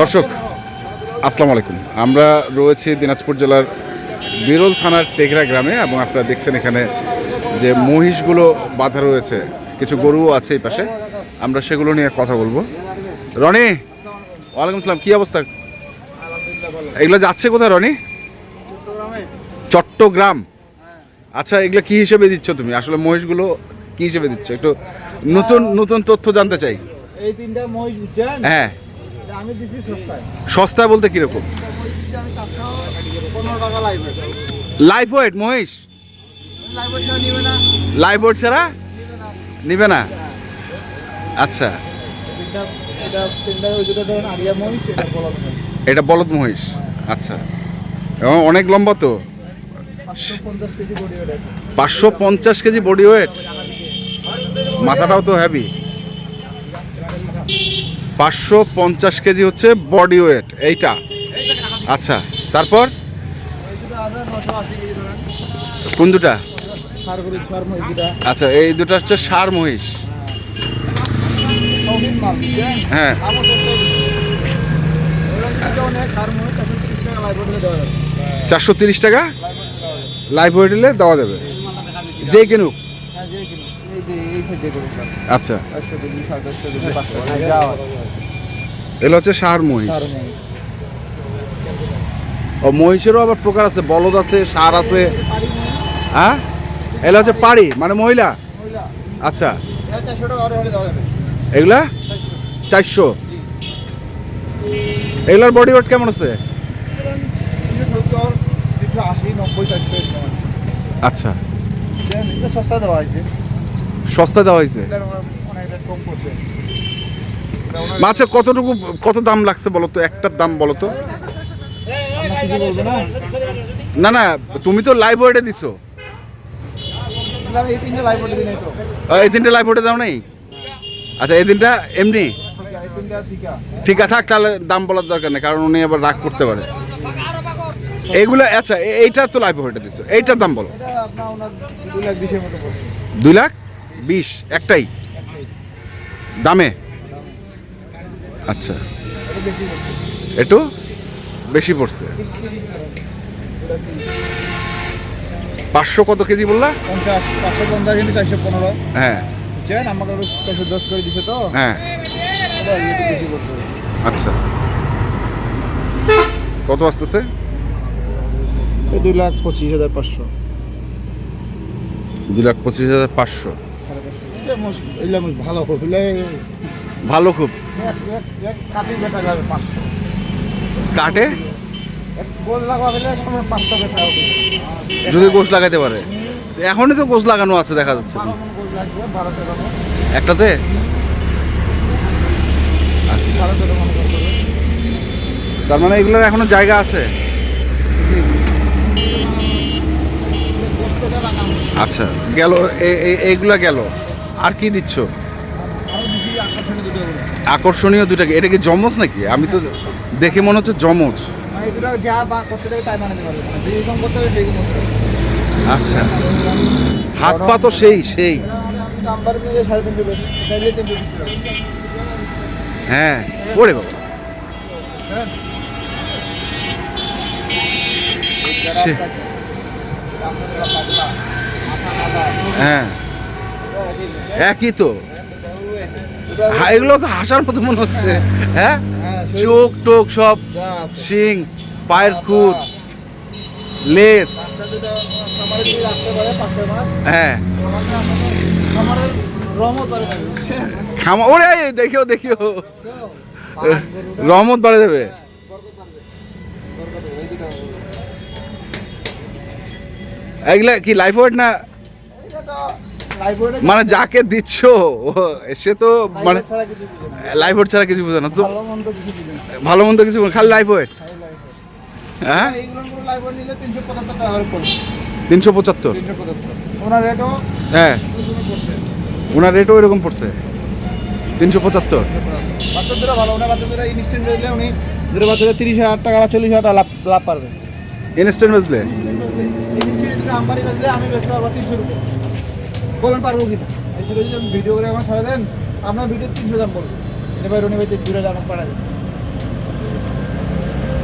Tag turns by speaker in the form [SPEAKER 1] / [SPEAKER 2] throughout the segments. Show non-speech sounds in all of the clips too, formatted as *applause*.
[SPEAKER 1] দর্শক আসসালামু আলাইকুম। আমরা রয়েছি দিনাজপুর জেলার বিরল থানার টেকরা গ্রামে এবং আপনারা দেখছেন এখানে যে মহিষগুলো বাঁধা রয়েছে কিছু গরুও আছে এই পাশে। আমরা সেগুলো নিয়ে কথা বলব। রনি ওয়ালাইকুম আসসালাম কী অবস্থা? এগুলো যাচ্ছে কোথায় রনি? চট্টগ্রাম। আচ্ছা এগুলো কি হিসেবে দিচ্ছ তুমি? আসলে মহিষগুলো কি হিসেবে দিচ্ছ? একটু নতুন নতুন তথ্য জানতে চাই।
[SPEAKER 2] এই তিনটা মহিষ
[SPEAKER 1] হ্যাঁ। সস্তা বলতে কীরকম? লাইফ ওয়েট মহিষ?
[SPEAKER 2] লাইভ
[SPEAKER 1] ওয়েট ছাড়া নিবে না? আচ্ছা।
[SPEAKER 2] এটা
[SPEAKER 1] বলদ মহিষ আচ্ছা। এবং অনেক লম্বা তো।
[SPEAKER 2] পাঁচশো পঞ্চাশ কেজি বডি ওয়েট
[SPEAKER 1] মাথাটাও তো হ্যাভি পাঁচশো পঞ্চাশ কেজি হচ্ছে বডি ওয়েট, এইটা। আচ্ছা তারপর? কোন দুটা? আচ্ছা এই দুটা হচ্ছে সার মহিষ। হ্যাঁ। চারশো তিরিশ টাকা?
[SPEAKER 2] লাইভ ওয়েটে দেওয়া যাবে।
[SPEAKER 1] যে কিনুক। আচ্ছা। এগুলো হচ্ছে সার মহিষ। ও মহিষেরও আবার প্রকার আছে বলদ আছে সার আছে। হ্যাঁ? এগুলো হচ্ছে পাড়ি মানে মহিলা? আচ্ছা। এগুলা? চারশো। এগুলার বডি ওয়েট কেমন আছে? আচ্ছা।
[SPEAKER 2] সস্তা দেওয়া হয়েছে।
[SPEAKER 1] সস্তা দেওয়া হয়েছে? মাছে কতটুকু কত দাম লাগছে বলো তো? একটার দাম বলো তো।
[SPEAKER 2] না
[SPEAKER 1] না তুমি তো লাইভ ওয়েটে দিছো।
[SPEAKER 2] এই তিনটে লাইভ
[SPEAKER 1] ওয়েটে দাও নাই? আচ্ছা এই তিনটা এমনি?
[SPEAKER 2] ঠিক আছে,
[SPEAKER 1] থাক তাহলে দাম বলার দরকার নেই কারণ উনি আবার রাগ করতে পারে। এইগুলো আচ্ছা এইটা তো লাইভ ওয়েটে দিছো। এইটার দাম বলো।
[SPEAKER 2] দুই লাখ
[SPEAKER 1] দুই লাখ বিশ। একটাই? দামে? আচ্ছা। একটু? বেশি পড়ছে। পাঁচশো কত কেজি বললা?
[SPEAKER 2] পঞ্চাশ পাঁচশো পঞ্চাশ কিন্তু চারশো পনেরো।
[SPEAKER 1] হ্যাঁ।
[SPEAKER 2] বুঝছেন? আমাকে চারশো দশ করে দিছে তো।
[SPEAKER 1] হ্যাঁ।
[SPEAKER 2] বেশি পড়ছে।
[SPEAKER 1] আচ্ছা। কত আসতেছে?
[SPEAKER 2] দুই লাখ পঁচিশ হাজার পাঁচশো।
[SPEAKER 1] দুই লাখ পঁচিশ হাজার পাঁচশো।
[SPEAKER 2] ভালো হইলে
[SPEAKER 1] ভালো খুব।
[SPEAKER 2] কাটি? যাবে পাঁচশো
[SPEAKER 1] কাটে
[SPEAKER 2] সময় পাঁচশো হবে
[SPEAKER 1] যদি গোশ লাগাতে পারে। এখনই তো গোশ লাগানো আছে, দেখা যাচ্ছে। একটাতে? আচ্ছা।
[SPEAKER 2] তেরো মন
[SPEAKER 1] এগুলোর এখনও জায়গা আছে? আচ্ছা গেল এইগুলা গেল। আর কি দিচ্ছ?
[SPEAKER 2] আকর্ষণীয়
[SPEAKER 1] দুটাকে এটা কি জমজ নাকি? আমি তো দেখে মনে হচ্ছে জমজ
[SPEAKER 2] মানে
[SPEAKER 1] আচ্ছা। হাত পা তো সেই সেই। হ্যাঁ ওরে বাবা।
[SPEAKER 2] হ্যাঁ।
[SPEAKER 1] হ্যাঁ। একই তো। এগুলো তো হাসার মতো মনে হচ্ছে। হ্যাঁ? চোখ টোক সব শিং পায়ের খুঁত লেস। হ্যাঁ।
[SPEAKER 2] খামারের রহমত বাড়ে যাবে
[SPEAKER 1] খামা ওরে দেখিও দেখিও। রহমত বাড়ে যাবে। এগুলা কি লাইফ ওয়েট না? মানে যাকে দিচ্ছ সে তো মানে লাইফ ওয়েট ছাড়া কিছু বোঝে না তো
[SPEAKER 2] ভালো মন্দ কিছু
[SPEAKER 1] খালি লাইফ ওয়েট। হ্যাঁ?
[SPEAKER 2] তিনশো পঁচাত্তর
[SPEAKER 1] হ্যাঁ। ওনার রেটও এরকম পড়ছে? তিনশো পঁচাত্তর?
[SPEAKER 2] বাচ্চাদের ভালো ওনার বাচ্চাদের ইনস্ট্যান্ট রইলে উনি দুটো বাচ্চাদের তিরিশ হাজার টাকা বা চল্লিশ হাজার টাকা লাভ লাভ পারবে।
[SPEAKER 1] ইনস্ট্যান্ট বেচলে
[SPEAKER 2] ইনস্ট্যান্ট আম্বানি আমি বেচতে পারব তিনশো রুপে। বলেন পারব কি না এই দুটো যদি ভিডিও করে আমার ছাড়া দেন আপনার ভিডিও তিনশো দাম বলব এবার রনি ভাই দুটো দাম পাঠা দেন।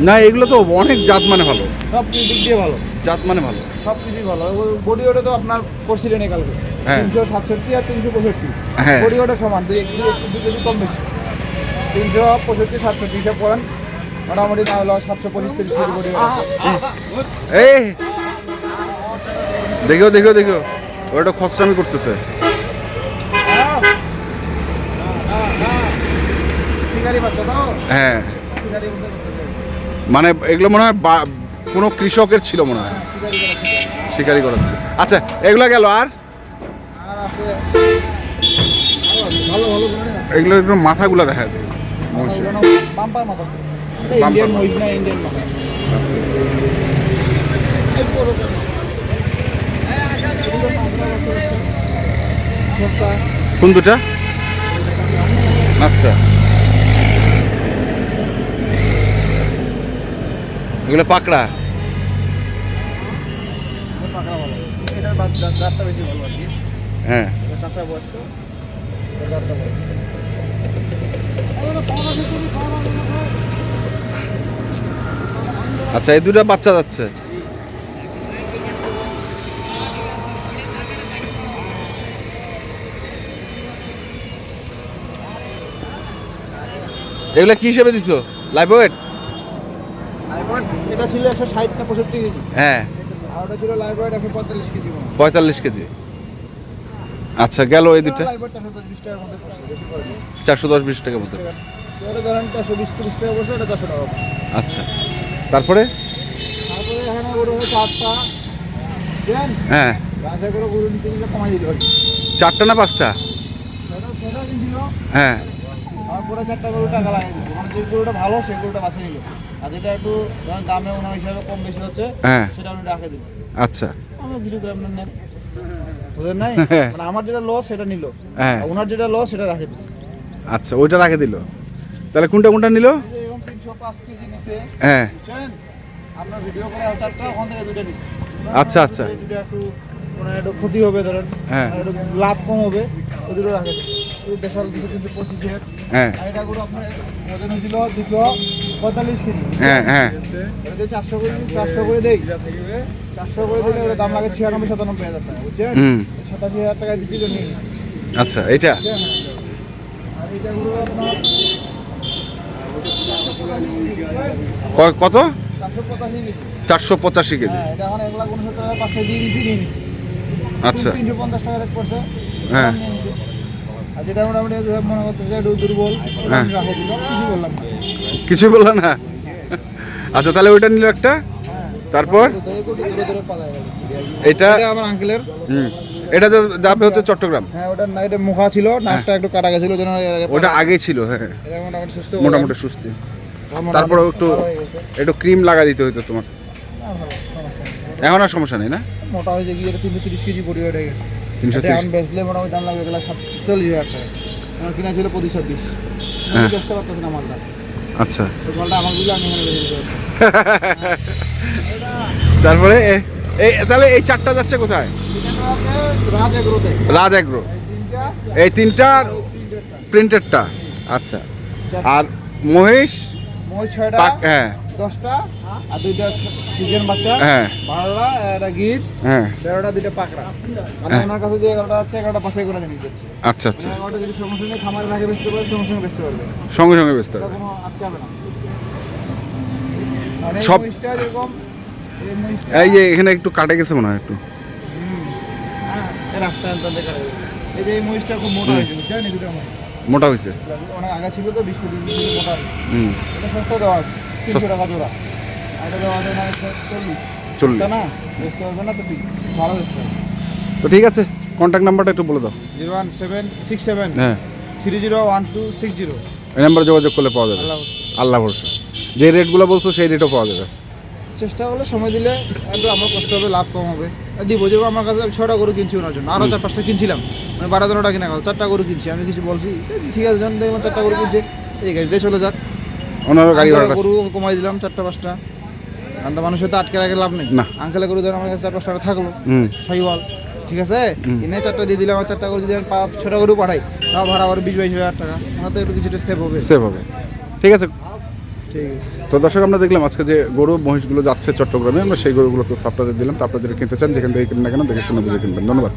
[SPEAKER 1] না এগুলো তো অনেক জাত মানে ভালো।
[SPEAKER 2] সব কিছু দিক দিয়ে ভালো।
[SPEAKER 1] জাত মানে ভালো।
[SPEAKER 2] সব কিছুই ভালো। বডি ওটা তো আপনার করছিলেন কালকে।
[SPEAKER 1] হ্যাঁ।
[SPEAKER 2] তিনশো সাতষট্টি আর তিনশো পঁয়ষট্টি।
[SPEAKER 1] হ্যাঁ।
[SPEAKER 2] বডি ওটা সমান দুই একটু একটু দু কেজি কম বেশি। তিনশো পঁয়ষট্টি সাতষট্টি হিসাব করেন। মোটামুটি না হলো সাতশো পঁচিশ তিরিশ কেজি বডি
[SPEAKER 1] এই। দেখিও দেখিও দেখিও। ওটা খসরামি করতেছে। হ্যাঁ। মানে এগুলো মনে হয় কোনো কৃষকের ছিল মনে হয়।
[SPEAKER 2] শিকারি করা
[SPEAKER 1] ছিল। আচ্ছা এগুলো গেল আর? এগুলো একটু মাথাগুলো দেখা যায় মহিষের।
[SPEAKER 2] বাম্পার মাথা
[SPEAKER 1] Bumper
[SPEAKER 2] ইন্ডিয়ান
[SPEAKER 1] মাথা।
[SPEAKER 2] মহিষ না ইন্ডিয়ান মাথা
[SPEAKER 1] আচ্ছা।
[SPEAKER 2] এই বড় বড়। এগুলো পাঁচটা বছর হচ্ছে। ছোটটা।
[SPEAKER 1] কোন দুটা আচ্ছা এগুলো পাকড়া। হ্যাঁ। আচ্ছা এই দুটা বাচ্চা যাচ্ছে এগুলা কি হিসেবে দিছো? লাইভ ওয়েট
[SPEAKER 2] এটা ছিল একশো ষাট না পঁয়ষট্টি কেজি।
[SPEAKER 1] হ্যাঁ।
[SPEAKER 2] আর ওটা ছিল লাইভ ওয়েট একশো পঁয়তাল্লিশ কেজি
[SPEAKER 1] পঁয়তাল্লিশ কেজি। আচ্ছা গেল এই দুটা
[SPEAKER 2] চারশো দশ বিশ
[SPEAKER 1] মতো
[SPEAKER 2] টাকা টাকা
[SPEAKER 1] আচ্ছা। তারপরে? হ্যাঁ। চারটা না পাঁচটা? হ্যাঁ।
[SPEAKER 2] পুরো চারটা গরু টাকা লাগিয়ে দিচ্ছে মানে যে গরুটা ভালো সেই গরুটা বাছে নিল। আর যেটা একটু ধরেন দামে ওনার হিসাবে কম বেশি হচ্ছে
[SPEAKER 1] হ্যাঁ।
[SPEAKER 2] সেটা উনি রাখে দিল।
[SPEAKER 1] আচ্ছা।
[SPEAKER 2] আমি কিছু গ্রাম নেন বুঝলেন নাই? *laughs*
[SPEAKER 1] হ্যাঁ।
[SPEAKER 2] মানে আমার যেটা লস সেটা নিল।
[SPEAKER 1] হ্যাঁ।
[SPEAKER 2] ওনার যেটা লস সেটা রাখে দিচ্ছে
[SPEAKER 1] আচ্ছা ওইটা রাখে দিল। তাহলে কোনটা কোনটা নিল? হ্যাঁ।
[SPEAKER 2] আপনার ভিডিও করে চারটা ওখান থেকে দুটো নিচ্ছে
[SPEAKER 1] আচ্ছা, আচ্ছা।
[SPEAKER 2] মানে একটু ক্ষতি হবে ধরেন।
[SPEAKER 1] হ্যাঁ।
[SPEAKER 2] একটু লাভ কম হবে ওই দুটো রাখে দিচ্ছে এই দেশাল দুশো তিনশো পঁচিশের
[SPEAKER 1] হ্যাঁ।
[SPEAKER 2] এটা করে আপনার ওজন হয়েছিল দুশো পঁয়তাল্লিশ কেজি।
[SPEAKER 1] হ্যাঁ হ্যাঁ।
[SPEAKER 2] এটা চারশো করে চারশো করে দেই। চারশো করে দিলে ওটা দাম লাগে ছিয়ানব্বই সাতানব্বই হাজার টাকা বুঝছেন? সাতাশি হাজার টাকা দিচ্ছি নিয়ে
[SPEAKER 1] আচ্ছা এটা
[SPEAKER 2] আর এটাগুলো আপনার
[SPEAKER 1] কত?
[SPEAKER 2] চারশো পঁচাশি কেজি।
[SPEAKER 1] চারশো পঁচাশি কেজি।
[SPEAKER 2] হ্যাঁ
[SPEAKER 1] আচ্ছা। হ্যাঁ।
[SPEAKER 2] আর যেটা মোটামুটি মনে করতেছে একটু দুর্বল।
[SPEAKER 1] হ্যাঁ।
[SPEAKER 2] কিছু বললাম
[SPEAKER 1] কিছুই বলল না? আচ্ছা তাহলে ওইটা নিল একটা। তারপর?
[SPEAKER 2] তো।
[SPEAKER 1] এটা
[SPEAKER 2] আমার আঙ্কেলের
[SPEAKER 1] হুম। এটা যা- যাবে হচ্ছে চট্টগ্রাম।
[SPEAKER 2] হ্যাঁ ওটার না এটা মুখা ছিল নাকটা একটু কাটা গেছিল যেন
[SPEAKER 1] ওটা আগে ছিল হ্যাঁ।
[SPEAKER 2] মোটামুটি সুস্থ
[SPEAKER 1] মোটামুটি সুস্থ।
[SPEAKER 2] মোটামুটি
[SPEAKER 1] একটু
[SPEAKER 2] হয়ে।
[SPEAKER 1] একটু ক্রিম লাগা দিতে হইতো তোমার। এখন আর সমস্যা নেই না?
[SPEAKER 2] মোটা হয়েছে গিয়ে তিনশো তিরিশ কেজি বডি হয়ে গেছে।
[SPEAKER 1] 330
[SPEAKER 2] এখন বেচলে মোটামুটি দাম লাগবে গেলে সাতচল্লিশ হাজার টাকা। আমার কিনা ছিল পঁচিশ ছাব্বিশ।
[SPEAKER 1] হ্যাঁ।
[SPEAKER 2] বেচতে পারতেছি না মালটা।
[SPEAKER 1] আচ্ছা।
[SPEAKER 2] তো মালটা আমার দিলে আমি এখানে বেচে
[SPEAKER 1] তারপরে এই তাহলে এই চারটা যাচ্ছে কোথায়?
[SPEAKER 2] রাজ এগ্রোতে
[SPEAKER 1] রাজ এগ্রো।
[SPEAKER 2] এই তিনটা
[SPEAKER 1] এই তিনটার প্রিন্টেডটা আচ্ছা। আর মহেশ হ্যাঁ।
[SPEAKER 2] দশটা আর দুইটা সিজন বাচ্চা
[SPEAKER 1] হ্যাঁ।
[SPEAKER 2] বারোটা একটা গির
[SPEAKER 1] হ্যাঁ।
[SPEAKER 2] তেরোটা দুইটা পাকড়া। মানে
[SPEAKER 1] হ্যাঁ।
[SPEAKER 2] ওনার কাছে যে এগারোটা আছে এগারোটা পাশে করে যাচ্ছে।
[SPEAKER 1] আচ্ছা আচ্ছা।
[SPEAKER 2] এগারোটা যদি সঙ্গে সঙ্গে বেচতে পারে সঙ্গে সঙ্গে বেচতে পারবে।
[SPEAKER 1] সঙ্গে সঙ্গে ব্যস্ত
[SPEAKER 2] এটা কোনো আটকাবে না।
[SPEAKER 1] সব-
[SPEAKER 2] মহিষটা যেরকম এই
[SPEAKER 1] যে এখানে একটু কাটে গেছে মনে হয় একটু।
[SPEAKER 2] আনতে এই যে এই মহিষটা খুব মোটা হয়েছে বুঝছেন? এই দুটো
[SPEAKER 1] মোটা হয়েছে।
[SPEAKER 2] অনেক আগে ছিল তো বিশ কেজি মোটা হয়েছে। এটা সস্তা দেওয়া তিনশো টাকা জোড়া। আর এটা দেওয়া আছে না একশো চল্লিশ।
[SPEAKER 1] চল্লিশ।
[SPEAKER 2] সস্তা না? বেচতে পারবে না তো ঠিক।
[SPEAKER 1] আছে কন্ট্যাক্ট নাম্বারটা একটু বলে দাও।
[SPEAKER 2] Zero one seven six seven
[SPEAKER 1] হ্যাঁ।
[SPEAKER 2] Three zero one two six zero.
[SPEAKER 1] এই নাম্বারে যোগাযোগ করলে পাওয়া যাবে।
[SPEAKER 2] আল্লাহ।
[SPEAKER 1] ভরসা। যে রেটগুলো বলছো সেই রেটও পাওয়া যাবে।
[SPEAKER 2] চেষ্টা করলে সময় দিলে একটু আমার কষ্ট হবে লাভ কম হবে। দিব যেরকম আমার কাছে আমি ছটা গরু কিনছি ওনার জন্য। আরও চার পাঁচটা কিনছিলাম। মানে বারো তেরোটা কিনা গেল চারটা গরু কিনছি। আমি কিছু বলছি ঠিক আছে যখন দেখবেন চারটা গরু কিনছে এই গাড়িতে চলে যাক।
[SPEAKER 1] ওনারও গাড়ি ভাড়া
[SPEAKER 2] গরু কমাই দিলাম চারটা পাঁচটা। তো মানুষের তো আটকে রাখে লাভ নেই।
[SPEAKER 1] না।
[SPEAKER 2] আঙ্কেলের গরু ধর আমার কাছে চার পাঁচটা থাকল। সাইওয়াল ঠিক আছে। কিনে চারটা দিয়ে দিলাম আর চারটা করে যদি আমি ছটা গরু পাঠাই তাও ভাড়া আবার বিশ বাইশ হাজার টাকা। আমার তো একটু কিছুটা সেভ হবে।
[SPEAKER 1] সেভ হবে। ঠিক আছে।
[SPEAKER 2] ঠিক আছে।
[SPEAKER 1] তো দর্শক আমরা দেখলাম আজকে যে গরু মহিষগুলো যাচ্ছে চট্টগ্রামে আমরা সেই গরুগুলো তো আপনাদের দিলাম। তো আপনারা যদি কিনতে চান যেখান থেকে কিনবেন না কেন দেখে শুনে বুঝে কিনবেন। ধন্যবাদ।